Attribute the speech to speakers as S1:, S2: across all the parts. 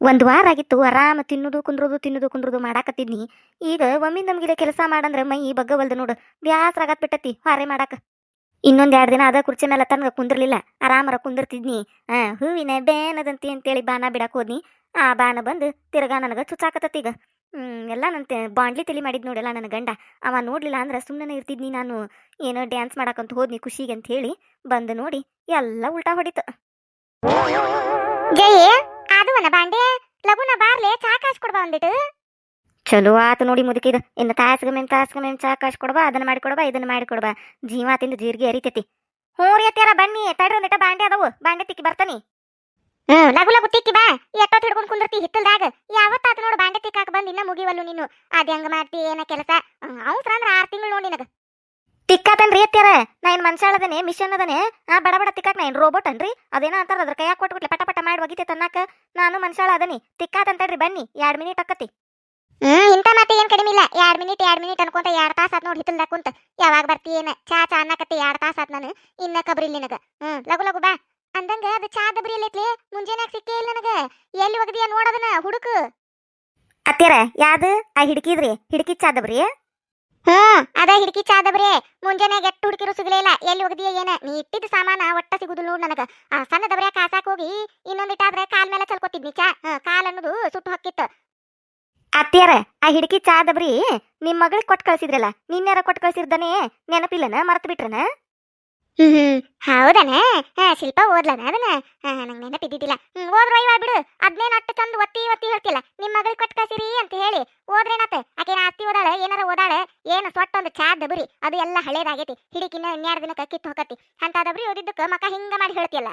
S1: ಒಂದು ವಾರ ಆಗಿತ್ತು, ಆರಾಮ ತಿನ್ನುದು, ಕುಂದ್ರುದು ತಿನ್ನುದು, ಕುಂದ್ರುದು ಮಾಡಾಕತ್ತಿದ್ನಿ. ಈಗ ಒಮ್ಮೆ ನಮ್ಗಿದ ಕೆಲಸ ಮಾಡಂದ್ರೆ ಮೈ ಬಗ್ಗವಲ್ದು ನೋಡು, ಬ್ಯಾಸ್ರ ಆಗತ್ ಬಿಟ್ಟತಿ ಹಾರೆ ಮಾಡಾಕ. ಇನ್ನೊಂದ್ ಎರಡ್ ದಿನ ಅದ ಕುರ್ಚಿ ಮೇಲೆ ತನಗ ಕುಂದ್ರಲಿಲ್ಲ, ಆರಾಮರ ಕುಂದಿರ್ತಿದ್ನಿ. ಆ, ಹೂವಿನ ಬೇನದಂತಿ ಅಂತೇಳಿ ಬಾನ ಬಿಡಾಕ್ ಹೋದ್ನಿ. ಆ ಬಾನ ಬಂದು ತಿರ್ಗಾ ನನಗ ಚುಚ್ಚಾಕತ್ತತಿ ಈಗ. ಹ್ಮ್, ಎಲ್ಲ ನನ್ನ ಬಾಂಡ್ಲಿ ತಲಿ ಮಾಡಿದ್ ನೋಡಲ್ಲ ನನ್ನ ಗಂಡ. ಅವ ನೋಡ್ಲಿಲ್ಲ ಅಂದ್ರೆ ಸುಮ್ಮನೆ ಇರ್ತಿದ್ನಿ ನಾನು. ಏನೋ ಡ್ಯಾನ್ಸ್ ಮಾಡಾಕಂತ ಹೋದ್ನಿ ಖುಷಿಗೆ ಅಂತ ಹೇಳಿ ಬಂದು ನೋಡಿ ಎಲ್ಲ ಉಲ್ಟಾ ಹೊಡಿತು.
S2: ಬಾಂಡೆ? ಲಗುನ ಬಾರ್ಲೆ ಚಾ ಕಾಸ್ ಕೊಡ್ಬಾ ಒಂದಿಟ್ಟು
S1: ಚಲೋ ಆತು ನೋಡಿ ಮುದುಕಿದ. ಇನ್ನು ತಾಸ್ಗ ಮೇನ್ ತಾಸ್ಗ ಮೇಮ್ ಚಾ ಕಾಶ್ ಕೊಡ್ಬಾ ಅದನ್ನ ಮಾಡಿ ಕೊಡ್ಬಾ ಇದನ್ನ ಮಾಡಿ ಕೊಡ್ಬಾ. ಜೀವ ತಿಂದು ಜೀರಿಗೆ ಅರಿತೈತಿ ಹ್ಞೂ ರೀ ಅತ್ಯಾರ ಬನ್ನಿ. ತಡ್ರಿ ಒಂದಿಟ ಬಾಂಡೆ ಅದಾವು. ಬಾಂಡೆ ತಿಕ್ಕಿ ಬರ್ತಾನಿ.
S2: ಹ್ಮ್ ಲಗು ಲಗು ತಿಕ್ಕಿ ಬಾ. ಎಷ್ಟೊತ್ತು ಹಿಡ್ಕೊಂಡ್ ಕುಂದಿರ್ತಿ ಹಿತ್ತಲ್ದಾಗ? ಯಾವತ್ತಾತ ನೋಡು ಬಾಂಡೆ ತಿಕ್ಕಾಕ ಬಂದು ಇನ್ನ ಮುಗಿವಲ್ಲು ನೀನು. ಅದ್ ಹೆಂಗ ಮಾಡ್ತಿ ಏನ ಕೆಲಸ? ಅವಸರ ಅಂದ್ರ ಆರ್ ತಿಂಗಳು ನೋಡಿ ನಿನಗ.
S1: ತಿಕ್ಕಾತನ್ ರೀ ಅತ್ಯಾರ ನಾ ಏನ್ ಮನುಷ್ಯ ಅದನೆ ಮಿಷನ್ ಅದನೆ. ಆ ಬಡ ಬಡ ತಿಕ್ಕಾಕ್ ನಾ ಏನ್ ರೋಬೋಟ್ ಅನ್ರಿ? ಅದೇನೋ ಅಂತಾರ ಅದ್ರ ಕೈಯಾಗ ಕೊಟ್ಬಿಟ್ಲೆ ಪಟ ಪಟ ಮಾಡಿ ಒಗಿತೆ ತನ್ನಾಕ. ನಾನು ಮನುಷ್ಯಾಳ ಅದನಿ. ತಿಕ್ಕಾತನ್ ತಡ್ರಿ ಬನ್ನಿ ಎರಡ್ ಮಿನಿಟ್ ಅಕ್ಕತಿ.
S2: ಹ್ಮ್ ಇಂತ ಮತ್ತೆ ಏನ್ ಕಡಿಮೆ ಇಲ್ಲ. ಎರಡ್ ಮಿನಿಟ್ ಎರಡ್ ಮಿನಿಟ್ ಅನ್ಕೊಂತ ಎರಡ್ ತಾಸ ಆತ್ ನೋಡಿ ಹಿತ್ತಲ್ದಾಗ ಕುಂತ. ಯಾವಾಗ ಬರ್ತಿ ಏನ? ಚಾ ಚಾ ಅನ್ನಕತ್ತಿ ಎರಡ್ ತಾಸ ಆತ್ ನಾನು. ಇನ್ನ ಕಬ್ರಿಲ್ ನಿನಗ. ಹ್ಮ್ ಲಗು ಲಗು ಬಾ. ಅಂದಂಗ ಅದು ಚಾ ದಬ್ರಿ ಎಲ್ಲೈತ್ಲಿ? ಮುಂಜಾನೆ ಸಿಕ್ಕೇ ಇಲ್ಲ ನನಗ. ಎಲ್ಲಿ ಒಗದಿಯ ನೋಡದನ ಹುಡುಕು.
S1: ಅತ್ಯಾರ ಯಾವ್ದು? ಆ ಹಿಡ್ಕಿದ್ರಿ. ಹಿಡ್ಕಿ ಚಾದಬ್ರಿ
S2: ಹ್ಮ್, ಅದ ಹಿಡ್ಕಿ ಚಾ ದಬ್ರಿ ಮುಂಜಾನೆ ಎಟ್ಟು ಹುಡುಕಿರು ಸಿಗ್ಲೇ ಇಲ್ಲ. ಎಲ್ಲಿ ಒಗದಿಯ ಏನ? ನೀ ಇಟ್ಟಿದ್ದ ಸಾಮಾನ ಒಟ್ಟ ಸಿಗುದಿಲ್ಲ ನೋಡ್ ನನಗ. ಆ ಸಣ್ಣ ದಬ್ರ್ಯಾಗ ಕಾಸಾಕ್ ಹೋಗಿ ಇನ್ನೊಂದಿಟ್ಟಾದ್ರೆ ಕಾಲ್ ಮೇಲೆ ಚಲ್ಕೊತಿದ್ನಿ ಚಾ. ಕಾಲ್ ಅನ್ನೋದು ಸುಟ್ಟು ಹೊಕ್ಕಿತ್ತು
S1: ಅತ್ತಿಯರ, ಆ ಹಿಡ್ಕಿ ಚಾದಬ್ರಿ ನಿಮ್ ಮಗಳಿಗೆ ಕೊಟ್ಟು ಕಳ್ಸಿದ್ರಲ್ಲ ನಿನ್ನೆರ ಕೊಟ್ಟು ಕಳ್ಸಿರ್ದಾನೆ ನೆನಪಿಲ್ಲನ? ಮರ್ತು ಬಿಟ್ರನ?
S2: ಹ್ಮ್ ಹ್ಮ್. ಹೌದನ? ಶಿಲ್ಪ ಓದ್ಲನ ಅದನ್ನ? ನಂಗೆ ನೆನಪಿದ್ದಿದ್ದಿಲ್ಲ ಓದ್ರ ಬಿಡು. ಅದ್ನೇನ್ ಅಟ್ಟು ತಂದು ಒತ್ತಿ ಒತ್ತಿ ಹೇಳ್ತಿಲ್ಲ. ನಿಮ್ ಮಗಳಿಗೆ ಕೊಟ್ಟು ಕಳ್ಸಿರಿ ಅಂತ ಹೇಳಿ. ಓದ್ರೇನಾತ ಆಕೆನ ಆಸ್ತಿ ಓದಾಳ? ಏನಾರ ಓದಾಳ? ಏನು ಸೊಟ್ಟ ಒಂದು ಚಾ ದಬರಿ ಅದು ಎಲ್ಲ ಹಳೇದಾಗೈತಿ. ಹಿಡಿಕಿನ ಇನ್ಯಾರ ದಿನ ಕಿತ್ತು ಹೋಗತಿ ಅಂತ ದಬರಿ ಓದಿದ್ದಕ್ಕೆ ಮಕ ಹಿಂಗ ಮಾಡಿ ಹೇಳ್ತಿಯಲ್ಲ.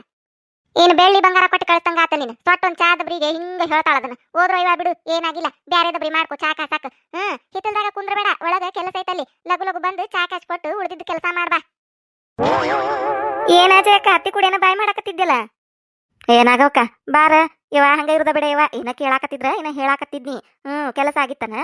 S2: ಏನು ಬೆಳ್ಳಿ ಬಂಗಾರ ಕೊಟ್ಟು ಕಳ್ಸಂಗ ಆತ ನೀನು? ಸೊಟ್ಟ ಒಂದು ಚಾ ದಬ್ರಿಗೆ ಹಿಂಗ ಹೇಳ್ತಾಳ ಅದನ್ನ. ಓದ್ರ ಒಯ್ವಾ ಬಿಡು. ಏನಾಗಿಲ್ಲ. ಬ್ಯಾರೆ ದಬ್ರಿ ಮಾಡ್ಕೊ ಚಾ ಕಾಸಾಕ ಹ್ಮ್, ಹಿತ್ತಲ್ದಾಗ ಕುಂದ್ರಬೇಡ. ಒಳಗ ಕೆಲಸ ಐತಲ್ಲಿ. ಲಗು ಲಗು ಬಂದು ಚಾ ಕಾಸ್ ಕೊಟ್ಟು ಉಳಿದಿದ್ದ ಕೆಲಸ ಮಾಡ್ಬಾ
S1: ಏನಾಜ ಅಕ್ಕ, ಅತ್ತಿ ಕೂಡ ಏನೋ ಬಾಯ್ ಮಾಡಾಕತ್ತಿದ್ದಿಲ್ಲ? ಏನಾಗವಕ್ಕ? ಬಾರ ಇವ ಹಂಗ ಇರುದ ಬಿಡ ಇವ ಇನ್ನ ಕೇಳಾಕತ್ತಿದ್ರ, ಇನ್ನ ಹೇಳಾಕತ್ತಿದ್ನಿ. ಹ್ಮ್, ಕೆಲಸ ಆಗಿತ್ತನ?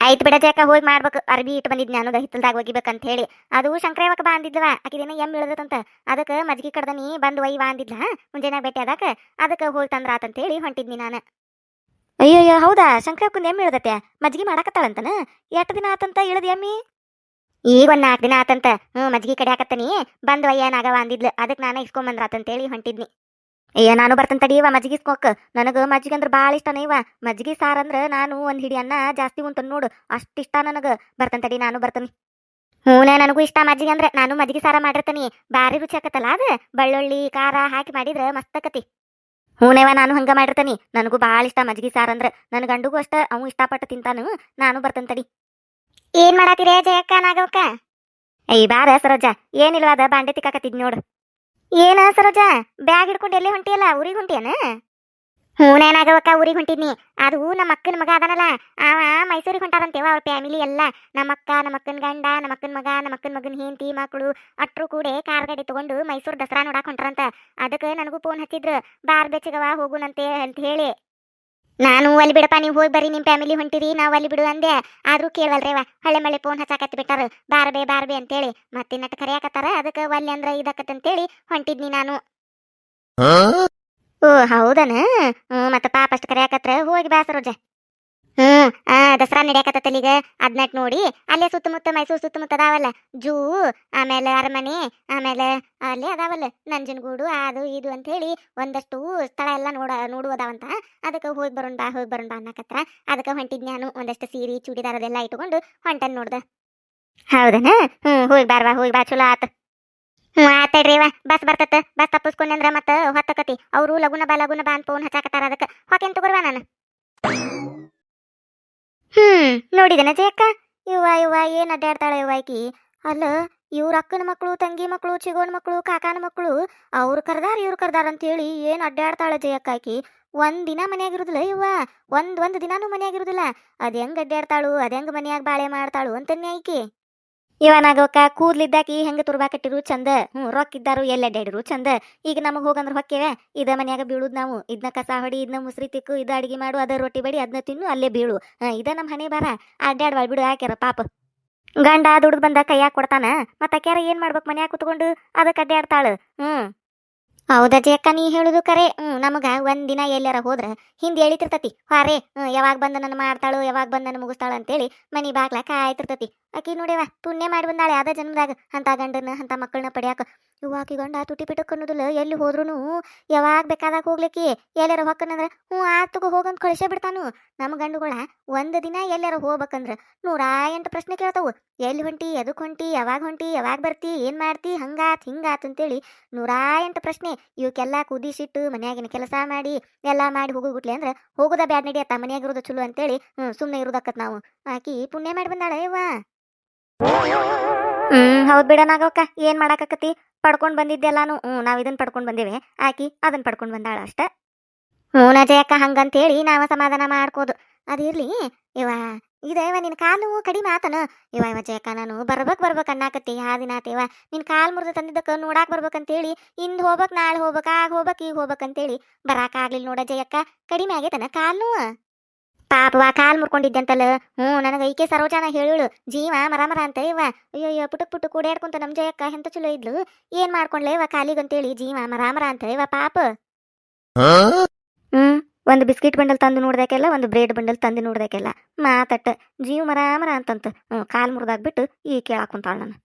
S1: ಐತ್ ಬಿಡ ಜಯಕ್ಕ ಹೋಗಿ ಮಾಡ್ಬೇಕು. ಅರ್ಬಿ ಇಟ್ಟು ಬಂದಿದ್ನಿ ಅನ್ನೋದ ಹಿತ್ತಲ್ದಾಗ ಒಗಿಬೇಕಂತ ಹೇಳಿ ಅದು ಶಂಕರೇವಕ್ಕ ಬಾ ಅಂದಿದ್ಲವ ಆಕಿದೇನ ಎಂ ಇಳದತ್ತಂತ ಅದಕ್ಕ ಮಜ್ಗಿ ಕಡ್ದನಿ ಬಂದು ಒಯ್ವಾ ಅಂದಿದ್ಲ? ಮುಂಜಾನೆ ಭೇಟಿ ಅದಕ್ಕ ಅದಕ್ಕ ಹೋಗಿ ತಂದ್ರ ಆತಂತ ಹೇಳಿ ಹೊಂಟಿದ್ನಿ ನಾನು. ಅಯ್ಯಯ್ಯೋ, ಹೌದಾ? ಶಂಕರಕ್ಕಂದು ಎಮ್ಮಿ ಇಳದತ್ತೆ ಮಜ್ಗಿ ಮಾಡಾಕತ್ತಾಳಂತನ? ಎಷ್ಟು ದಿನ ಆತಂತ ಇಳದ ಎಮ್ಮಿ? ಈಗ ಒಂದ್ ನಾಲ್ಕು ದಿನ ಆತಂತ. ಹ್ಞೂ ಮಜ್ಗಿ ಕಡಿಯಾಕತ್ತನಿ ಬಂದ್ ಒಯ್ಯ ನಾಗವ ಅಂದಿದ್ಲು. ಅದಕ್ಕೆ ನಾನು ಇಸ್ಕೊಂಬಂದ್ರಾತಂತೇಳಿ ಹೊಂಟಿದ್ನಿ. ಏ, ನಾನು ಬರ್ತೇನೆ ತಡಿ ಇವ ಮಜ್ಗಿ ಸ್ಕೋಕ್ ನನಗೆ ಮಜ್ಜಿಗೆ ಅಂದ್ರೆ ಭಾಳ ಇಷ್ಟನ ಇವ. ಮಜ್ಗಿ ಸಾರು ಅಂದ್ರೆ ನಾನು ಒಂದು ಹಿಡಿ ಅನ್ನ ಜಾಸ್ತಿ ಉಂತನ್ ನೋಡು. ಅಷ್ಟ ಇಷ್ಟ ನನಗೆ. ಬರ್ತಂತಡಿ ತಡಿ ನಾನು ಬರ್ತನಿ. ಹ್ಞೂನೇ ನನಗೂ ಇಷ್ಟ ಮಜ್ಜಿಗೆ ಅಂದ್ರೆ. ನಾನು ಮಜ್ಗಿ ಸಾರ ಮಾಡಿರ್ತೀನಿ. ಬಾರಿ ರುಚಿ ಆಕತ್ತಲ್ಲ ಅದು. ಬೆಳ್ಳುಳ್ಳಿ, ಖಾರ ಹಾಕಿ ಮಾಡಿದ್ರೆ ಮಸ್ತ್ ಆಕತಿ. ಹ್ಞೂನೇವ ನಾನು ಹಂಗ ಮಾಡಿರ್ತೀನಿ. ನನಗೂ ಭಾಳ ಇಷ್ಟ ಮಜ್ಗಿ ಸಾರು ಅಂದ್ರೆ. ನನ್ನ ಗಂಡಗೂ ಅಷ್ಟ ಅವು ಇಷ್ಟಪಟ್ಟು ತಿಂತಾನು. ನಾನು ಬರ್ತಂತಡಿ ತಡಿ
S2: ಏನ್ ಮಾಡಾತಿರೇ ಜಯಕ್ಕ ನಾಗವಕ್ಕ
S1: ಏಯ್ ಬಾರ ಸರೋಜ ಏನಿಲ್ವ ಅದ ಬಾಂಡೆ ತಿಕ್ಕಾಕತ್ತಿದ್ ನೋಡು. ಏನ ಸರೋಜ ಬ್ಯಾಗ್ ಹಿಡ್ಕೊಂಡು ಎಲ್ಲಿ ಹೊಂಟಿಯಲ್ಲ ಊರಿಗೆ ಹೊಂಟಿಯನ?
S2: ಹೂನೇ ನಾಗವಕ್ಕ ಊರಿಗೆ ಹೊಂಟಿದ್ನಿ. ಅದು ನಮ್ಮ ಅಕ್ಕನ ಮಗ ಅದನಲ್ಲ ಅವ ಮೈಸೂರಿಗೆ ಹೊಂಟಾರಂತೇವ ಅವ್ರ ಫ್ಯಾಮಿಲಿ ಎಲ್ಲ. ನಮ್ಮ ಅಕ್ಕ ನಮ್ಮ ಅಕ್ಕನ ಗಂಡ ನಮ್ಮ ಅಕ್ಕನ ಮಗ ನಮ್ಮ ಅಕ್ಕನ ಮಗನ ಹೆಂಡತಿ ಮಕ್ಕಳು ಅಟ್ರು ಕೂಡೆ ಕಾರ್ ಗಾಡಿ ತಗೊಂಡು ಮೈಸೂರು ದಸರಾ ನೋಡಾಕ್ ಹೊಂಟ್ರಂತ. ಅದಕ್ಕೆ ನನಗೂ ಫೋನ್ ಹಚ್ಚಿದ್ರು ಬಾರ್ ಬೆಚ್ಚಗವ ಹೋಗುನಂತೆ ಅಂತ ಹೇಳಿ. ನಾನು ಅಲ್ಲಿ ಬಿಡಪ್ಪ ನೀವು ಹೋಗಿ ಬರ್ರಿ ನಿಮ್ಮ ಫ್ಯಾಮಿಲಿ ಹೊಂಟಿರಿ ನಾವು ಅಲ್ಲಿ ಬಿಡು ಅಂದೆ. ಆದರೂ ಕೇಳಲ್ರೇವ ಹಳೆ ಮಳೆ ಫೋನ್ ಹಚ್ಚಾಕತ್ತಿ ಬಿಟ್ಟಾರ. ಬಾರ್ಬೆ ಬಾರ್ಬೆ ಅಂತೇಳಿ ಮತ್ತೆ ನಟ್ ಕರೆಯಾಕತ್ತಾರ. ಅದಕ್ಕೆ ಒಲ್ಲಿ ಅಂದ್ರ ಇದಕ್ಕತ್ತಂತೇಳಿ ಹೊಂಟಿದ್ನಿ ನಾನು.
S1: ಓ ಹೌದನ? ಹ್ಞೂ ಮತ್ತೆ ಪಾಪ ಅಷ್ಟು ಕರೆಯಾಕತ್ರ ಹೋಗಿ ಬಾ ಸರೋಜ
S2: ಹ್ಮ್, ಆ, ದಸರಾ ನಡೆಯಕತ್ತಲ್ಲ ಈಗ ಅದ್ನಾಕ್ ನೋಡಿ, ಅಲ್ಲೇ ಸುತ್ತಮುತ್ತ ಮೈಸೂರು ಸುತ್ತಮುತ್ತ ಅದಾವಲ್ಲ. ಜೂ, ಆಮೇಲೆ ಅರಮನೆ, ಆಮೇಲೆ ಅಲ್ಲೇ ಅದಾವಲ್ಲ. ನಂಜನಗೂಡು, ಅದು ಇದು ಅಂತ ಹೇಳಿ ಒಂದಷ್ಟು ಸ್ಥಳ ಎಲ್ಲ ನೋಡ, ನೋಡುವುದಾವಂತ. ಅದಕ್ಕೆ ಹೋಗಿ ಬರೋಣ ಬಾ, ಹೋಗಿ ಬರೋಣ ಬಾ ಅನ್ನಕತ್ರ. ಅದಕ್ಕೆ ಹೊಂಟಿದ್ ನಾನು ಒಂದಷ್ಟು ಸೀರೆ, ಚೂಡಿದಾರ ಅದೆಲ್ಲ ಇಟ್ಕೊಂಡು ಹೊಂಟನ್ ನೋಡ್ದ.
S1: ಹೌದನ? ಹ್ಞೂ ಹೋಗಿ ಬಾರ್ವಾ ಹೋಗಿ ಬಾ, ಚಲೋ ಆತ.
S2: ಹ್ಞೂ ಆತಡ್ರಿ ವಾ ಬಸ್ ಬರ್ತತ್ತ ಬಸ್ ತಪ್ಪಿಸ್ಕೊಂಡ್ರೆ ಮತ್ತೆ ಹೊತ್ತಕತಿ. ಅವರು ಲಗುನ ಬಾ ಲಗುನ ಬಾ ಅಂತ ಫೋನ್ ಹಚ್ಚಾಕತ್ತಾರ ಅದಕ್ಕೆ. ಹೊಕೆನ್ ತಗೋರ್ವಾ ನಾನು.
S1: ಹ್ಮ್ ನೋಡಿದನ ಜಯಕ್ಕ ಇವ್ವ ಇವ್ವ ಏನ್ ಅಡ್ಡಾಡ್ತಾಳೆ ಇವಾಯ್ಕಿ ಅಲ್ಲ, ಇವ್ರ ಅಕ್ಕನ ಮಕ್ಕಳು ತಂಗಿ ಮಕ್ಕಳು ಚಿಗೋನ್ ಮಕ್ಕಳು ಕಾಕಾನ ಮಕ್ಕಳು ಅವ್ರು ಕರ್ದಾರ, ಇವ್ರು ಕರ್ದಾರ ಅಂತೇಳಿ ಏನ್ ಅಡ್ಡಾಡ್ತಾಳೆ ಜಯಕ್ಕ ಆಕಿ? ಒಂದ್ ದಿನ ಮನ್ಯಾಗ ಇರುದಿಲ್ಲ ಇವ್ವ ಒಂದ್ ಒಂದ್ ದಿನಾನು ಮನ್ಯಾಗ ಇರುದಿಲ್ಲ ಅದ್ ಹೆಂಗ್ ಅಡ್ಡಾಡ್ತಾಳು, ಅದ್ ಹೆಂಗ್ ಮನ್ಯಾಗ ಬಾಳೆ ಮಾಡ್ತಾಳು ಅಂತನ್ಯಾಯ್ಕಿ ಇವನಾಗವಕ್ಕ ಕೂದ್ಲಿದ್ದಾಕಿ ಹೆಂಗ ತುರ್ಬಾಕಟ್ಟಿರು ಚಂದ? ಹ್ಞೂ ರೊಕ್ಕ ಇದ್ದಾರು ಎಲ್ಲ ಅಡ್ಡಾಡಿರು ಚಂದ? ಈಗ ನಮಗ್ ಹೋಗಂದ್ರ ಹೊಕ್ಕೇವೆ? ಇದ ಮನ್ಯಾಗ ಬೀಳುದ್ ನಾವು. ಇದನ್ನ ಕಸ ಹೊಡಿ ಇದನ್ನ ಮುಸ್ರಿ ತಿಕ್ಕು, ಇದ ಅಡಿಗೆ ಮಾಡು, ಅದ ರೊಟ್ಟಿ ಬಡಿ ಅದನ್ನ ತಿನ್ನು, ಅಲ್ಲೇ ಬೀಳು. ಇದ ನಮ್ಮ ಹಣೆ ಬಾರ ಅಡ್ಡಾಡ್ಬಾಳ್ ಬಿಡು ಹಾಕ್ಯಾರ ಪಾಪ. ಗಂಡ ದುಡ್ದು ಬಂದ ಕೈಯಾಗ ಕೊಡ್ತಾನ. ಮತ್ತ ಆಕ್ಯಾರ ಏನ್ ಮಾಡ್ಬೇಕು ಮನ್ಯಾಗ ಕುತ್ಕೊಂಡು? ಅದಕ್ಕೆ ಅಡ್ಡಾಡ್ತಾಳ ಹ್ಮ್. ಹೌದಾ ಜಯಕ್ಕ, ನೀ ಹೇಳುದು ಕರೆ. ಹ್ಞೂ ನಮಗ ಒಂದಿನ ಎಲ್ಲಾರ ಹೋದ್ರ ಹಿಂದೆ ಹೇಳಿತಿರ್ತತಿ ಹಾರೇ ಯಾವಾಗ ಬಂದ ನನ್ನ ಮಾಡ್ತಾಳು, ಯಾವಾಗ ಬಂದ ನನ್ನ ಮುಗಿಸ್ತಾಳು ಅಂತೇಳಿ ಮನಿ ಬಾಗ್ಲಾಕ ಕಾಯ್ತಿರ್ತತಿ ಅಕಿ ನೋಡ್ಯವ ಪುಣ್ಯ ಮಾಡಿ ಬಂದಾಳೆ ಅದ ಜನ್ಮದಾಗ. ಅಂತ ಗಂಡನ, ಅಂತ ಮಕ್ಕಳನ್ನ ಪಡ್ಯಾಕ ಇವ್ ಗಂಡ ತುಟಿ ಪಿಟಕ್ ಅನ್ನೋದಿಲ್ಲ ಎಲ್ಲಿ ಹೋದ್ರುನು ಯಾವಾಗ ಬೇಕಾದಾಗ ಹೋಗ್ಲಿಕ್ಕೆ? ಎಲ್ಲಾರ ಹೊಕ್ಕನಂದ್ರೆ ಹ್ಞೂ ಆತಗ ಹೋಗಂತ ಕಳಿಸೇ ಬಿಡ್ತಾನು. ನಮ್ಮ ಗಂಡುಗಳ ಒಂದು ದಿನ ಎಲ್ಲಾರ ಹೋಗ್ಬೇಕಂದ್ರೆ ನೂರ ಎಂಟು ಪ್ರಶ್ನೆ ಕೇಳ್ತಾವು. ಎಲ್ಲಿ ಹೊಂಟಿ, ಎದಕ್ ಹೊಂಟಿ, ಯಾವಾಗ ಹೊಂಟಿ, ಯಾವಾಗ ಬರ್ತಿ, ಏನ್ ಮಾಡ್ತಿ, ಹಂಗಾತ್, ಹಿಂಗಾತ್ ಅಂತೇಳಿ ನೂರ ಎಂಟು ಪ್ರಶ್ನೆ ಇವಕ್ಕೆಲ್ಲ ಕುದಿಸಿಟ್ಟು ಮನ್ಯಾಗಿನ ಕೆಲಸ ಮಾಡಿ ಎಲ್ಲ ಮಾಡಿ ಹೋಗುಗುಟ್ಲೆ ಅಂದ್ರೆ ಹೋಗುದ ಬ್ಯಾಡ್ ನಡಿಯತ್ತ ಮನ್ಯಾಗ ಇರೋದು ಚಲೋ ಅಂತೇಳಿ ಹ್ಮ್ ಸುಮ್ಮನೆ ಇರೋದಕ್ಕತ್ ನಾವು. ಆಕಿ ಪುಣ್ಯ ಮಾಡಿ ಬಂದಾಳ ಇವ ಹ್ಮ್ ಹೌದ್ ಬಿಡ ನಾಗವಕ್ಕ ಏನ್ ಮಾಡಾಕತ್ತಿ ಪಡ್ಕೊಂಡ್ ಬಂದಿದ್ದೆಲ್ಲಾನು ಹ್ಞೂ, ನಾವ್ ಇದನ್ ಪಡ್ಕೊಂಡ್ ಬಂದೇವೆ. ಆಕಿ ಅದನ್ ಪಡ್ಕೊಂಡ್ ಬಂದಾಳ ಅಷ್ಟ. ಹ್ಞೂ, ನಜಯಕ್ಕ ಹಂಗಂತೇಳಿ ನಾವ ಸಮಾಧಾನ ಮಾಡ್ಕೋದು. ಅದಿರಲಿ ಇವ, ಇದೆ ಇವ ನಿನ್ ಕಾಲು ಕಡಿಮೆ ಆತನ. ಇವ ಇವ ಜಯಕ್ಕ ನಾನು ಬರ್ಬೇಕ್ ಬರ್ಬೇಕ್ ಅನ್ನಾಕತ್ತಿ. ಆ ದಿನ ಆತ, ಇವ ನಿನ್ ಕಾಲ್ ಮುರಿದ ತಂದಿದ್ದಕ್ಕ ನೋಡಾಕ್ ಬರ್ಬೇಕಂತೇಳಿ ಇಂದ್ ಹೋಗ್ಬೇಕ್ ನಾಳೆ ಹೋಗ್ಬೇಕ, ಆಗ ಹೋಗ್ಬೇಕ್ ಈಗ ಹೋಗ್ಬೇಕಂತೇಳಿ ಅಂತೇಳಿ ಬರಾಕ್ ಆಗ್ಲಿಲ್ಲ ನೋಡ ಜಯಕ್ಕ. ಕಡಿಮೆ ಆಗೇತನ ಕಾಲ್ ಪಾಪವ ಕಾಲ್ ಮುರ್ಕೊಂಡಿದ್ದಂತಲ್ಲ. ಹ್ಞೂ ನನಗೆ ಈಕೆ ಸರೋಜಾನ ಹೇಳಿಳು. ಜೀವ ಮರ ಮರ ಅಂತ ಇವ ಅಯ್ಯೋ ಅಯ್ಯೋ ಪುಟಕ್ ಪುಟಕ್ ಕೂಡ್ಯಾಡ್ಕೊಂತ ನಮ್ಮ ಜಯಕ್ಕ ಎಂತ ಚಲೋ ಇದ್ಲು? ಏನ್ ಮಾಡ್ಕೊಂಡ್ಲೆ ಇವ ಕಾಲಿಗಂತೇಳಿ ಜೀವ ಮರ ಮರ ಅಂತ ಇವ ಪಾಪ. ಹ್ಮ್ ಒಂದು ಬಿಸ್ಕಿಟ್ ಬಂಡಲ್ ತಂದು ನೋಡ್ದಕ್ಕೆಲ್ಲ ಒಂದು ಬ್ರೆಡ್ ಬಂಡಲ್ ತಂದು ನೋಡ್ದಕ್ಕೆಲ್ಲ. ಮಾತಟ್ಟ ಜೀವ ಮರ ಮರ ಅಂತಂತ. ಹ್ಞೂ ಕಾಲ್ ಮುರಿದಾಗ್ಬಿಟ್ಟು ಈ ಕೇಳಾಕುಂತಾಳ ನಾನು.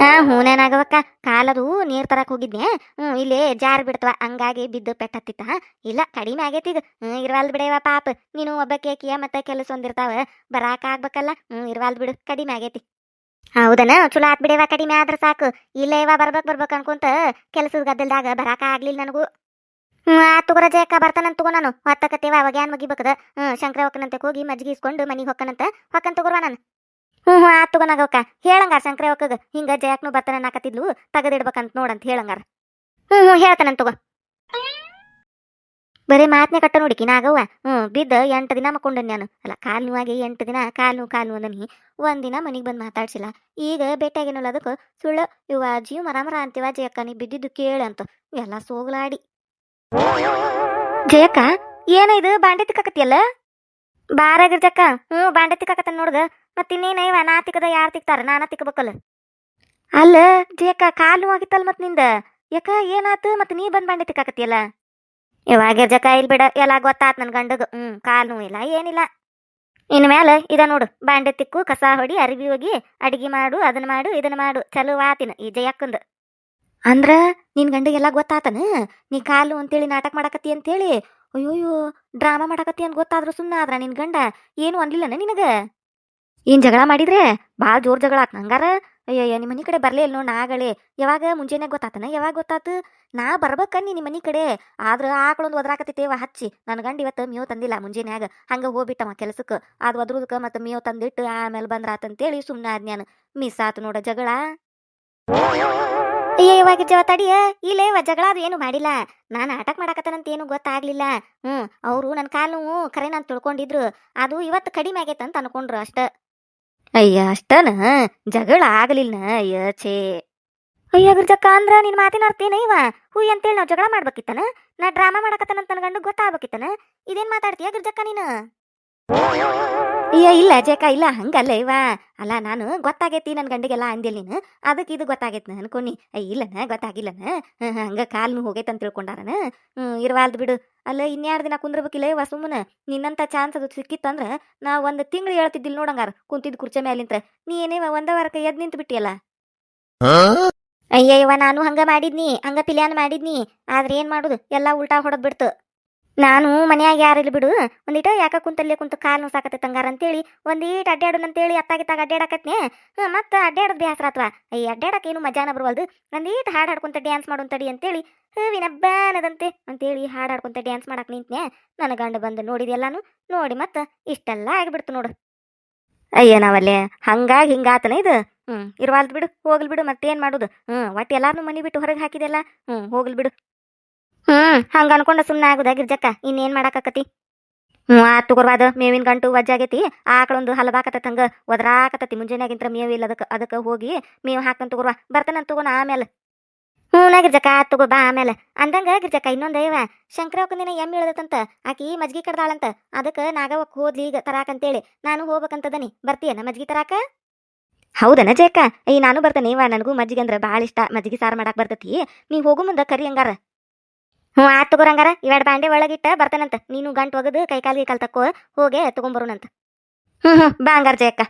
S1: ಆ ಕಾಲದು ನೀರ್ ತರಕ್ ಹೋಗಿದ್ನೆ. ಹ್ಮ್, ಇಲ್ಲಿ ಜಾರ್ ಬಿಡ್ತವ, ಹಂಗಾಗಿ ಬಿದ್ದು ಪೆಟ್ಟತ್ತಿತ್ತ ಇಲ್ಲ, ಕಡಿಮೆ ಆಗೈತಿ ಇದು ಹ್ಮ್, ಇರ್ವಾಲ್ದ್ ಬಿಡೇವ ಪಾಪ. ನೀನು ಒಬ್ಬ ಕೇಕಿಯ ಮತ್ತೆ ಕೆಲಸ ಒಂದಿರ್ತಾವ. ಬರಾಕ ಆಗ್ಬೇಕಲ್ಲ ಹ್ಮ್, ಇರ್ವಾಲ್ದ್ ಬಿಡು, ಕಡಿಮೆ ಆಗೈತಿ. ಹೌದನ? ಚಲೋ ಆತ್ ಬಿಡೇವ, ಕಡಿಮೆ ಆದ್ರ ಸಾಕು. ಇಲ್ಲ ಇವ ಬರ್ಬೇಕ್ ಬರ್ಬೇಕ್ ಅನ್ಕೊಂತ ಕೆಲಸದ ಗದ್ದಲ್ದಾಗ ಬರಾಕ ಆಗ್ಲಿಲ್ಲ ನನಗೂ. ಹ್ಞೂ ಆ ತಗೋರ ಜಯಕ್ಕ ಬರ್ತಾನಂತ ತಗೋ ನಾನು. ಹೊತ್ತಕತ್ತೇವ, ಅವಾಗ ಏನ್ ಮುಗಿಬೇಕದ. ಹ್ಞೂ ಶಂಕರ ಹೊಕ್ಕನಂತೆ ಹೋಗಿ ಮಜ್ಜಿಗೆ ಇಸ್ಕೊಂಡು ಮನಿಗೆ ಹೊಕ್ಕನಂತ. ಹೊಕ್ಕನ್ ತಗೋರ್ವ ನಾನು. ಹ್ಞೂ ಹ್ಞೂ ಆ ತಗೋನಾಗವಕ್ಕ ಹೇಳಂಗಾರ ಶಂಕರ ಹೊಕ್ಕಗ ಹಿಂಗ ಜಯಕ್ಕನು ಬರ್ತಾನ ನಾಕತ್ತಿದ್ಲು ನೋಡ್ ನೋಡಂತ ಹೇಳಂಗಾರ. ಹ್ಞೂ ಹ್ಞೂ ಹೇಳ್ತಾನಂತ ಬರೀ ಮಾತನೇ ಕಟ್ಟ ನೋಡಿಕಿ ನಾಗವ್ವ. ಹ್ಞೂ ಬಿದ್ದ ಎಂಟು ದಿನ ಮಕ್ಕೊಂಡನ್ ನಾನು. ಅಲ್ಲ, ಕಾಲು ನೋವಾಗಿ ಎಂಟು ದಿನ, ಕಾಲು ನೋವು, ಕಾಲು ಅಂದನಿ. ಒಂದಿನ ಮನೆಗೆ ಬಂದು ಮಾತಾಡ್ಸಿಲ್ಲ. ಈಗ ಭೇಟಿಯಾಗಿನಲ್ಲ ಅದಕ್ಕೆ. ಸುಳ್ಳು ಇವ ಜೀವ ಮರಾಮರ ಮರ ಅಂತೀವ ಜಯಕ್ಕ, ನೀ ಬಿದ್ದಿದ್ದು ಕೇಳಂತ ಎಲ್ಲ ಸೋಗ್ಲಾಡಿ. ಜಯಕ್ಕ, ಏನ ಇದು ಬಾಂಡೆ ತಿಕ್ಕಾಕತಿಯಲ್ಲ ಬಾರ ಗಿರ್ಜಕ್ಕ ಹ್ಞೂ ಬಾಂಡೆ ತಿಕ್ಕಾಕತ್ತ ನೋಡ್ಗ. ಮತ್ ಇನ್ನೇನ ಇವ ನಾ ತಿಕ್ಕದ ಯಾರು ತಿಕ್ತಾರ? ನಾನ ತಿಕ್ಕಬೇಕಲ್ಲ ಅಲ್ಲ, ಜಯಕ್ಕ ಕಾಲು ಆಗಿತ್ತಲ್ಲ ಮತ್ನಿಂದ? ಯಾಕ, ಏನಾತು? ಮತ್ತೆ ನೀ ಬಂದ್ ಬಾಂಡೆ ತಿಕ್ಕಾಕತಿಯಲ್ಲ ಇವಾಗ ಜಕ ಇಲ್ಲಿ ಬಿಡ, ಎಲ್ಲ ಗೊತ್ತಾತ್ ನನ್ ಗಂಡಗ. ಹ್ಞೂ ಕಾಲು ನೋವು ಇಲ್ಲ ಏನಿಲ್ಲ. ಇನ್ ಮ್ಯಾಲ ಇದ ನೋಡು, ಬಾಂಡೆ ತಿಕ್ಕು, ಕಸ ಹೊಡಿ, ಅರಿವಿ ಹೋಗಿ, ಅಡಿಗೆ ಮಾಡು ಅದನ್ನ ಮಾಡು ಇದನ್ನ ಮಾಡು, ಚಲೋ ಆತಿನ ಈ ಜಯಕ್ಕಂದು. ಅಂದ್ರ ನಿನ್ ಗಂಡಗೆಲ್ಲ ಗೊತ್ತಾತನ? ನೀ ಕಾಲು ಅಂತೇಳಿ ನಾಟಕ ಮಾಡಕತ್ತಿ ಅಂತೇಳಿ? ಅಯ್ಯೋಯ್ಯೋ, ಡ್ರಾಮಾ ಮಾಡಕತ್ತಿ ಅಂತ ಗೊತ್ತಾದ್ರು ಸುಮ್ಮನೆ ಆದ್ರ ನಿನ್ ಗಂಡ? ಏನು ಅನ್ಲಿಲ್ಲನ ನಿನಗ? ಏನ್ ಜಗಳ ಮಾಡಿದ್ರೆ? ಭಾಳ ಜೋರ್ ಜಗಳ ಆತ್ ಹಂಗಾರ ಅಯ್ಯಯ್ಯ ನಿಮ್ಮ ಮನಿ ಕಡೆ ಬರಲೇ ಇಲ್ಲ ನೋಡ್ ನಾಗಳೇ. ಯಾವಾಗ? ಮುಂಜಾನೆ ಗೊತ್ತಾತನ? ಯಾವಾಗ ಗೊತ್ತಾತು? ನಾ ನೀ ನಿಮ್ಮ ಮನಿ ಕಡೆ. ಆದ್ರ ಆಕಳೊಂದು ತೇವ ಹಚ್ಚಿ. ನನ್ನ ಗಂಡ ಇವತ್ತು ಮೇವ್ ತಂದಿಲ್ಲ ಮುಂಜಾನ್ಯಾಗ. ಹಂಗ ಹೋಗ್ಬಿಟ್ಟವ ಕೆಲಸಕ್ಕೆ ಅದು ಒದ್ರುದಕ್ಕ ಮತ್ತೆ ಮೇವ್ ತಂದಿಟ್ಟು ಆಮೇಲೆ ಬಂದ್ರಾತಂತೇಳಿ ಸುಮ್ಮನೆ ನಾನು. ಮಿಸ್ ಆತು ನೋಡ ಜಗಳ. ಅಯ್ಯ, ಇವಾಗ ಜವ ತಡಿಯ. ಇಲ್ಲೇ ಇವ ಜಗಳ ಅದು ಏನು ಮಾಡಿಲ್ಲ. ನಾನು ಆಟಕ್ ಮಾಡಾಕತ್ತನಂತ ಏನು ಗೊತ್ತಾಗ್ಲಿಲ್ಲ. ಹ್ಞೂ ಅವರು ನನ್ನ ಕಾಲು ಕರೆ ನಾನು ತಿಳ್ಕೊಂಡಿದ್ರು. ಅದು ಇವತ್ತು ಕಡಿಮೆ ಆಗೈತೆ ಅಂತ ಅನ್ಕೊಂಡ್ರು ಅಷ್ಟ. ಅಯ್ಯ, ಅಷ್ಟನ? ಜಗಳ ಆಗಲಿಲ್ಲ ಅಯ್ಯ, ಛೇ. ಅಯ್ಯ, ಗುರ್ಜಕ್ಕ, ಅಂದ್ರ ನಿನ್ ಮಾತಿನ ಅರ್ಥ ಏನ ಇವ? ಹೂ ಅಂತೇಳಿ ನಾವು ಜಗಳ ಮಾಡ್ಬೇಕಿತ್ತನ? ನಾ ಡ್ರಾಮಾ ಮಾಡಕತ್ತನಂತ ನನ್ನ ಗಂಡು ಗೊತ್ತಾಗ್ಬೇಕಿತ್ತನ? ಇದೇನ್ ಮಾತಾಡ್ತೀಯ ಗುರ್ಜಕ್ಕ ನೀನು? ಅಯ್ಯ, ಇಲ್ಲ ಜೇಕ ಇಲ್ಲ, ಹಂಗಲ್ಲ ಇವ. ಅಲ್ಲ, ನಾನು ಗೊತ್ತಾಗೈತಿ ನನ್ನ ಗಂಡಿಗೆಲ್ಲ ಅಂದಿಲ್ಲ ನೀನು. ಅದಕ್ಕೆ ಇದು ಗೊತ್ತಾಗೈತಿ ಅನ್ಕೊನಿ ಅಯ್ಯ ಇಲ್ಲನ, ಗೊತ್ತಾಗಿಲ್ಲನ? ಹಂಗ ಕಾಲು ಹೋಗೈತೆ ಅಂತ ತಿಳ್ಕೊಂಡಾರನ? ಇರ್ವಾಲ್ದು ಬಿಡು. ಅಲ್ಲ, ಇನ್ಯಾರ ದಿನ ಕುಂದ್ರಬೇಕಿಲ್ಲ ಇವ ನಿನ್ನಂತ ಚಾನ್ಸ್ ಅದು ಸಿಕ್ಕಿತ್ತಂದ್ರ ನಾ ಒಂದು ತಿಂಗಳು ಹೇಳ್ತಿದ್ದಿಲ್ಲ ನೋಡಂಗಾರ. ಕುಂತಿದ್ ಕುರ್ಚೆ ಮ್ಯಾಲಿಂತ್ರ ನೀ ಏನೇವ ಒಂದ ವಾರಕ್ಕೆ ಎದ್ ನಿಂತ ಬಿಟ್ಟಿಯಲ್ಲ? ಅಯ್ಯ, ಇವ ನಾನು ಹಂಗ ಮಾಡಿದ್ನಿ, ಹಂಗ ಪಿಲ್ಯಾನ್ ಮಾಡಿದ್ನಿ. ಆದ್ರೆ ಏನ್ ಮಾಡುದು? ಎಲ್ಲಾ ಉಲ್ಟಾ ಹೊಡೆದ್ ಬಿಡ್ತು. ನಾನು ಮನ್ಯಾಗ ಯಾರಿಲ್ಲ ಬಿಡು. ಒಂದಿಟ ಯಾಕ ಕುಂತಲ್ಲೇ ಕುಂತು ಕಾಲು ಸಾಕತ್ತೆ ತಂಗಾರ ಅಂತೇಳಿ. ಒಂದೀಟ್ ಅಡ್ಡಾಡೋಣಂತೇಳಿ ಅತ್ತಾಗಿತ್ತಾಗ ಅಡ್ಡಾಡಕತ್ನೆ ಹಾಂ, ಮತ್ತೆ ಅಡ್ಡಾಡೋದ್ ಬೇಸರ ಅಥವಾ ಅಯ್ಯ ಅಡ್ಡಾಡಕ್ಕೆ ಏನು ಮಜಾನ ಬರುವಲ್ದು. ಒಂದೀಟ ಹಾಡು ಹಾಡ್ಕೊಂತ ಡ್ಯಾನ್ಸ್ ಮಾಡು ತಡಿ ಅಂತೇಳಿ. ಹೂವಿನ ಬಾನದಂತೆ ಅಂತೇಳಿ ಹಾಡು ಹಾಡ್ಕೊಂತ ಡ್ಯಾನ್ಸ್ ಮಾಡಕ್ ನಿಂತ್ನೆ. ನನ್ನ ಗಂಡ ಬಂದು ನೋಡಿದೆಲ್ಲಾನು ನೋಡಿ ಮತ್ತ ಇಷ್ಟೆಲ್ಲ ಆಗ್ಬಿಡ್ತು ನೋಡು. ಅಯ್ಯ ನಾವಲ್ಲೇ, ಹಂಗಾಗಿ ಹಿಂಗಾತನ ಇದು. ಹ್ಞೂ ಇರ್ವಾಲ್ದು ಬಿಡು, ಹೋಗ್ಲಿ ಬಿಡು ಮತ್ತೇನು ಮಾಡುದು. ಹ್ಞೂ ಒಟ್ಟು ಎಲ್ಲಾರ್ನು ಮನೆ ಬಿಟ್ಟು ಹೊರಗೆ ಹಾಕಿದೆಲ್ಲ ಹ್ಞೂ ಹೋಗ್ಲಿ ಬಿಡು. ಹ್ಮ್, ಹಂಗ ಅನ್ಕೊಂಡ ಸುಮ್ಮನೆ ಆಗುದ ಗಿರ್ಜಕ್ಕ ಇನ್ನೇನ್ ಮಾಡಾಕತಿ ಹ್ಞೂ ಆತ್ ತಗೋರ್ವಾದ ಮೇವಿನ ಗಂಟು ವಜ್ಜಾಗೈತಿ ಆಕಳೊಂದು ಹಲವಾಕತ್ತ ಹಂಗ ಒದ್ರಾಕತ್ತತಿ ಮುಂಜಾನೆಗಿಂತ್ರ ಮೇವ್ ಇಲ್ಲ ಅದಕ್ಕೆ ಅದಕ್ಕೆ ಹೋಗಿ ಮೇವು ಹಾಕಂತ ತಗೋರ್ವಾ. ಬರ್ತಾನಂತ ತಗೋಣ ಆಮೇಲೆ. ಹ್ಞೂ ಗಿರ್ಜಕ್ಕ ಆತ್ ತಗೋ ಬಾ ಆಮೇಲೆ. ಅಂದಂಗ ಗಿರ್ಜಕ್ಕ ಇನ್ನೊಂದೈವ ಶಂಕರವಕ್ಕ ದಿನ ಎಮ್ಮೆ ಇಳ್ದತಂತ ಆಕಿ ಮಜ್ಗಿ ಕಡ್ದಾಳಂತ. ಅದಕ್ಕೆ ನಾಗವಕ್ ಹೋದ್ಲಿ ಈಗ ತರಾಕಂತೇಳಿ ನಾನು ಹೋಗ್ಬೇಕಂತದನಿ. ಬರ್ತೀಯನ ಮಜ್ಗಿ ತರಾಕ? ಹೌದನ ಜೇಕ ಈ ನಾನು ಬರ್ತೇನೆ, ಇವ, ನನಗೂ ಮಜ್ಜಿಗೆ ಅಂದ್ರೆ ಭಾಳ ಇಷ್ಟ. ಮಜ್ಜಿಗೆ ಸಾರು ಮಾಡಾಕ ಬರ್ತತಿ. ನೀ ಹೋಗು ಮುಂದೆ ಕರಿ ಹಂಗಾರ. ಹ್ಞೂ ಆತ್ ತಗೋರಂಗಾರ ಇವೆರಡು ಬಾಂಡೆ ಒಳಗಿಟ್ಟ ಬರ್ತೇನಂತ. ನೀನು ಗಂಟು ಒಗದು, ಕೈ ಕಾಲಿಗೆ ಕಾಲ್ ತಕ್ಕೋ, ಹೋಗಿ, ತಗೊಂಬರೋಣಂತ. ಹ್ಞೂ ಹ್ಞೂ, ಬಾ ಹಂಗಾರ ಜಯಕ್ಕ.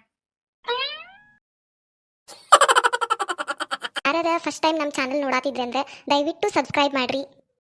S2: ಯಾರ್ಯಾರ ಫಸ್ಟ್ ಟೈಮ್ ನಮ್ಮ ಚಾನಲ್ ನೋಡಾತಿದ್ರೆ ಅಂದ್ರೆ ದಯವಿಟ್ಟು ಸಬ್ಸ್ಕ್ರೈಬ್ ಮಾಡ್ರಿ.